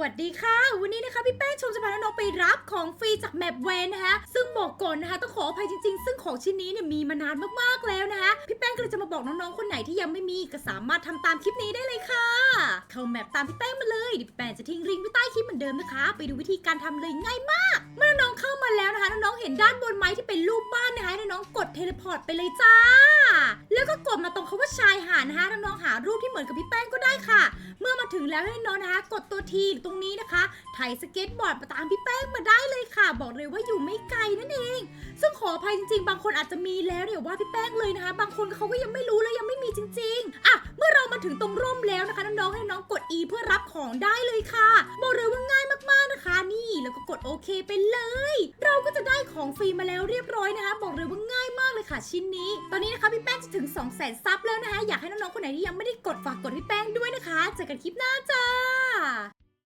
วัสดีค่ะ วันนี้นะคะพี่แป้งชมจะพาน้องไปรับของฟรีจากแมปเวนนะคะซึ่งบอกก่อนนะคะต้องขออภัยจริงๆ ซึ่งของชิ้นนี้เนี่ยมีมานานมากๆแล้วนะคะพี่แป้งก็เลยจะมาบอกน้องๆคนไหนที่ยังไม่มีก็สามารถทำตามคลิปนี้ได้เลยค่ะ เข้าแมปตามพี่แป้งมาเลยเดี๋ยวพี่แป้งจะทิ้งลิงก์ไว้ใต้คลิปเหมือนเดิมนะคะ ไปดูวิธีการทำเลยง่ายมาก เมื่อน้องๆเข้ามาแล้วนะคะน้องๆเห็นด้านบนไม้ที่เป็นรูปบ้านนะคะน้องๆกดเทเลพอร์ตไปเลยจ้า แล้วก็กดมาตรงคำว่าชายหาดนะคะน้องๆหารูปที่เหมือนกับพี่แป้งก็ได้ค่ะ ถึงแล้วให้นองนะคะ กดตัวทีตรงนี้นะคะถ่ายสเก็ตบอร์ดมาตามพี่แป้งมาได้เลยค่ะ บอกเลยว่าอยู่ไม่ไกลนั่นเอง ซึ่งขออภัยจริง ๆ บางคนอาจจะมีแล้วเดี๋ยวว่าพี่แป้งเลยนะคะ บางคนเขาก็ยังไม่รู้และยังไม่มีจริง ๆอะเมื่อเรามาถึงตรงร่มแล้วนะคะน้องๆให้น้องกด E เพื่อรับของได้เลยค่ะบอกเลยว่าง่ายมากๆนะคะ นี่แล้วก็กดโอเคไปเลย เราก็จะได้ของฟรีมาแล้วเรียบร้อยนะคะ บอกเลยว่าง่ายมากเลยค่ะชิ้นนี้ ตอนนี้นะคะพี่แป้งจะถึง 2 0 0 0 0 0ซับแล้วนะคะอยากให้น้องๆคนไหนที่ยังไม่ได้กดฝากกดพี่แป้งด้วย เจอกันคลิปหน้าจ้า